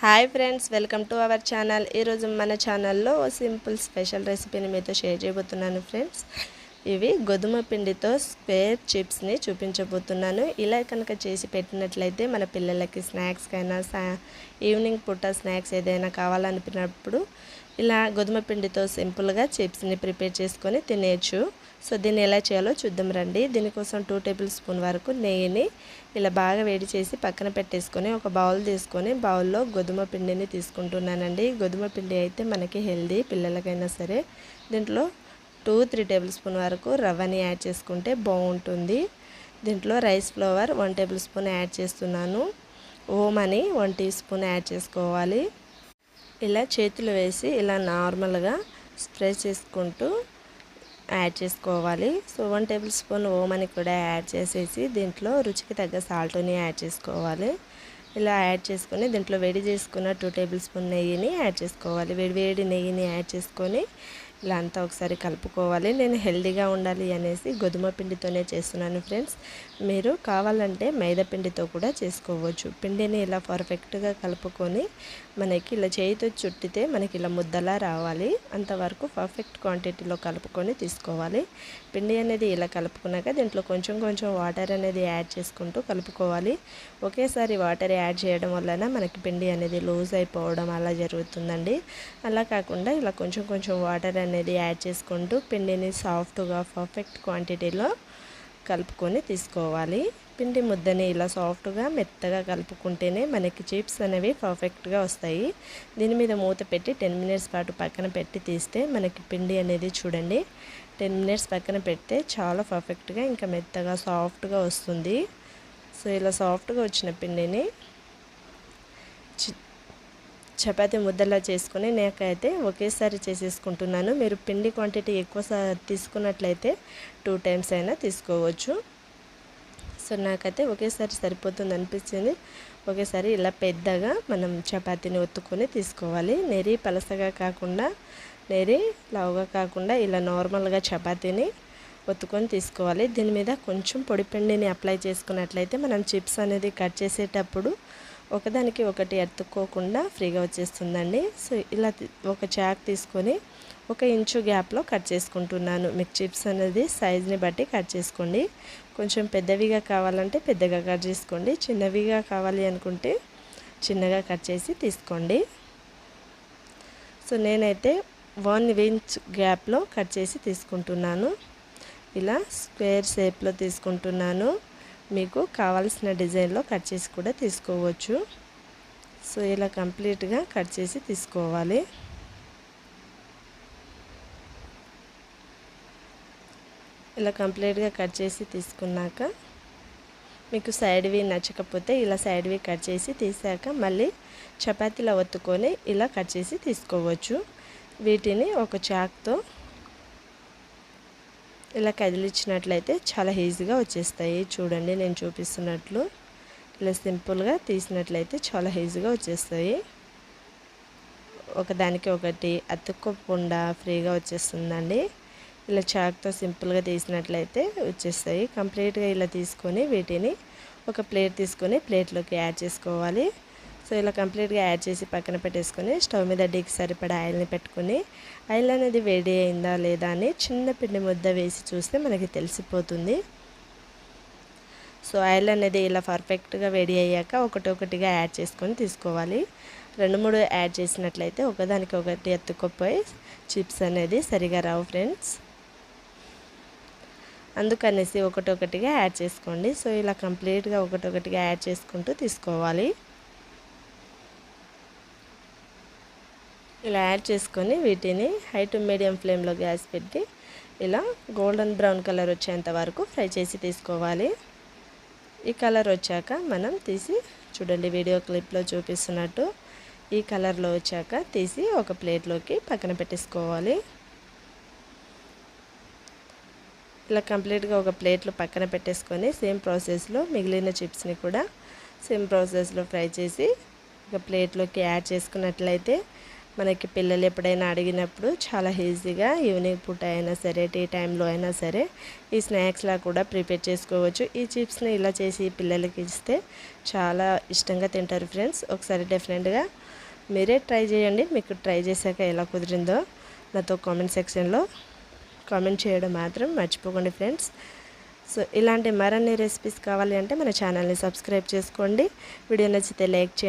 Hi friends welcome to our channel. ఈరోజు మన ఛానల్లో ఓ సింపుల్ స్పెషల్ రెసిపీని మీతో షేర్ చేయబోతున్నాను ఫ్రెండ్స్. ఇవి గోధుమ పిండితో స్క్వేర్ చిప్స్ని చూపించబోతున్నాను. ఇలా కనుక చేసి పెట్టినట్లయితే మన పిల్లలకి స్నాక్స్కైనా సా ఈవినింగ్ పూట స్నాక్స్ ఏదైనా కావాలనిపినప్పుడు ఇలా గోధుమ పిండితో సింపుల్గా చిప్స్ని ప్రిపేర్ చేసుకొని తినేయచ్చు. సో దీన్ని ఎలా చేయాలో చూద్దాం రండి. దీనికోసం టూ టేబుల్ స్పూన్ వరకు నెయ్యిని ఇలా బాగా వేడి చేసి పక్కన పెట్టేసుకొని ఒక బౌల్ తీసుకొని బౌల్లో గోధుమ పిండిని తీసుకుంటున్నానండి. గోధుమ పిండి అయితే మనకి హెల్దీ పిల్లలకైనా సరే. దీంట్లో టూ త్రీ టేబుల్ స్పూన్ వరకు రవ్వని యాడ్ చేసుకుంటే బాగుంటుంది. దీంట్లో rice flour one tablespoon add చేస్తున్నాను. ఓమని వన్ టీ స్పూన్ యాడ్ చేసుకోవాలి. ఇలా చేతులు వేసి ఇలా నార్మల్గా స్ప్రే చేసుకుంటూ యాడ్ చేసుకోవాలి. సో వన్ టేబుల్ స్పూన్ ఓమని కూడా యాడ్ చేసేసి దీంట్లో రుచికి తగ్గ సాల్ట్ని యాడ్ చేసుకోవాలి. ఇలా యాడ్ చేసుకొని దీంట్లో వేడి చేసుకున్న టూ టేబుల్ స్పూన్ నెయ్యిని యాడ్ చేసుకోవాలి. వేడి వేడి నెయ్యిని యాడ్ చేసుకొని ఇలా అంతా ఒకసారి కలుపుకోవాలి. నేను హెల్దీగా ఉండాలి అనేసి గోధుమ పిండితోనే చేస్తున్నాను ఫ్రెండ్స్. మీరు కావాలంటే మైదా పిండితో కూడా చేసుకోవచ్చు. పిండిని ఇలా పర్ఫెక్ట్గా కలుపుకొని మనకి ఇలా చేయితో చుట్టితే మనకి ఇలా ముద్దలా రావాలి. అంతవరకు పర్ఫెక్ట్ క్వాంటిటీలో కలుపుకొని తీసుకోవాలి. పిండి అనేది ఇలా కలుపుకున్నాక దీంట్లో కొంచెం కొంచెం వాటర్ అనేది యాడ్ చేసుకుంటూ కలుపుకోవాలి. ఒకేసారి వాటర్ యాడ్ చేయడం వలన మనకి పిండి అనేది లూజ్ అయిపోవడం అలా జరుగుతుందండి. అలా కాకుండా ఇలా కొంచెం కొంచెం వాటర్ అనేది యాడ్ చేసుకుంటూ పిండిని సాఫ్ట్గా పర్ఫెక్ట్ క్వాంటిటీలో కలుపుకొని తీసుకోవాలి. పిండి ముద్దని ఇలా సాఫ్ట్గా మెత్తగా కలుపుకుంటేనే మనకి చిప్స్ అనేవి పర్ఫెక్ట్గా వస్తాయి. దీని మీద మూత పెట్టి టెన్ మినిట్స్ పాటు పక్కన పెట్టి తీస్తే మనకి పిండి అనేది చూడండి. టెన్ మినిట్స్ పక్కన పెడితే చాలా పర్ఫెక్ట్గా ఇంకా మెత్తగా సాఫ్ట్గా వస్తుంది. సో ఇలా సాఫ్ట్గా వచ్చిన పిండిని చపాతీ ముద్దలా చేసుకుని నేకైతే ఒకేసారి చేసేసుకుంటున్నాను. మీరు పిండి క్వాంటిటీ ఎక్కువ తీసుకున్నట్లయితే టూ టైమ్స్ అయినా తీసుకోవచ్చు. సో నాకైతే ఒకేసారి సరిపోతుంది అనిపించింది. ఒకేసారి ఇలా పెద్దగా మనం చపాతీని ఒత్తుకొని తీసుకోవాలి. నెరి పలసగా కాకుండా నెరి లావుగా కాకుండా ఇలా నార్మల్గా చపాతీని ఒత్తుకొని తీసుకోవాలి. దీని మీద కొంచెం పొడి పిండిని అప్లై చేసుకున్నట్లయితే మనం చిప్స్ అనేది కట్ చేసేటప్పుడు ఒకదానికి ఒకటి ఎత్తుక్కోకుండా ఫ్రీగా వచ్చేస్తుందండి. సో ఇలా ఒక చాక్ తీసుకొని ఒక ఇంచు గ్యాప్లో కట్ చేసుకుంటున్నాను. మీకు చిప్స్ అనేది సైజ్ని బట్టి కట్ చేసుకోండి. కొంచెం పెద్దవిగా కావాలంటే పెద్దగా కట్ చేసుకోండి. చిన్నవిగా కావాలి అనుకుంటే చిన్నగా కట్ చేసి తీసుకోండి. సో నేనైతే వన్ ఇంచ్ గ్యాప్లో కట్ చేసి తీసుకుంటున్నాను. ఇలా స్క్వేర్ షేప్లో తీసుకుంటున్నాను. మీకు కావాల్సిన డిజైన్లో కట్ చేసి కూడా తీసుకోవచ్చు. సో ఇలా కంప్లీట్గా కట్ చేసి తీసుకోవాలి. ఇలా కంప్లీట్గా కట్ చేసి తీసుకున్నాక మీకు సైడ్వి నచ్చకపోతే ఇలా సైడ్వి కట్ చేసి తీసాక మళ్ళీ చపాతీలో ఒత్తుకొని ఇలా కట్ చేసి తీసుకోవచ్చు. వీటిని ఒక చాక్తో ఇలా కదిలించినట్లయితే చాలా ఈజీగా వచ్చేస్తాయి. చూడండి నేను చూపిస్తున్నట్లు ఇలా సింపుల్గా తీసినట్లయితే చాలా ఈజీగా వచ్చేస్తాయి. ఒకదానికి ఒకటి అతుక్కోకుండా ఫ్రీగా వచ్చేస్తుందండి. ఇలా చాక్తో సింపుల్గా తీసినట్లయితే వచ్చేస్తాయి. కంప్లీట్గా ఇలా తీసుకొని వీటిని ఒక ప్లేట్ తీసుకొని ప్లేట్లోకి యాడ్ చేసుకోవాలి. సో ఇలా కంప్లీట్గా యాడ్ చేసి పక్కన పెట్టేసుకొని స్టవ్ మీద డీకి సరిపడా ఆయిల్ని పెట్టుకొని ఆయిల్ అనేది వేడి అయిందా లేదా అని చిన్న పిండి ముద్ద వేసి చూస్తే మనకి తెలిసిపోతుంది. సో ఆయిల్ అనేది ఇలా పర్ఫెక్ట్గా వేడి అయ్యాక ఒకటి ఒకటిగా యాడ్ చేసుకొని తీసుకోవాలి. రెండు మూడు యాడ్ చేసినట్లయితే ఒకదానికి ఒకటి ఎత్తుకుపోయి చిప్స్ అనేది సరిగా రావు ఫ్రెండ్స్. అందుకనేసి ఒకటొకటిగా యాడ్ చేసుకోండి. సో ఇలా కంప్లీట్గా ఒకటొకటిగా యాడ్ చేసుకుంటూ తీసుకోవాలి. ఇలా యాడ్ చేసుకొని వీటిని హై టు మీడియం ఫ్లేమ్లో గ్యాస్ పెట్టి ఇలా గోల్డెన్ బ్రౌన్ కలర్ వచ్చేంత వరకు ఫ్రై చేసి తీసుకోవాలి. ఈ కలర్ వచ్చాక మనం తీసి చూడండి వీడియో క్లిప్లో చూపిస్తున్నట్టు ఈ కలర్లో వచ్చాక తీసి ఒక ప్లేట్లోకి పక్కన పెట్టేసుకోవాలి. ఇలా కంప్లీట్గా ఒక ప్లేట్లో పక్కన పెట్టేసుకొని సేమ్ ప్రాసెస్లో మిగిలిన చిప్స్ని కూడా సేమ్ ప్రాసెస్లో ఫ్రై చేసి ఒక ప్లేట్లోకి యాడ్ చేసుకున్నట్లయితే మనకి పిల్లలు ఎప్పుడైనా అడిగినప్పుడు చాలా ఈజీగా ఈవినింగ్ పూట అయినా సరే టీ టైంలో అయినా సరే ఈ స్నాక్స్లా కూడా ప్రిపేర్ చేసుకోవచ్చు. ఈ చిప్స్ని ఇలా చేసి పిల్లలకి ఇస్తే చాలా ఇష్టంగా తింటారు ఫ్రెండ్స్. ఒకసారి డెఫినెట్గా మీరే ట్రై చేయండి. మీకు ట్రై చేశాక ఎలా కుదిరిందో నాతో కామెంట్ సెక్షన్లో కామెంట్ చేయడం మాత్రం మర్చిపోకండి ఫ్రెండ్స్. సో ఇలాంటి మరిన్ని రెసిపీస్ కావాలి అంటే మన ఛానల్ని సబ్స్క్రైబ్ చేసుకోండి. వీడియో నచ్చితే లైక్ చేయండి.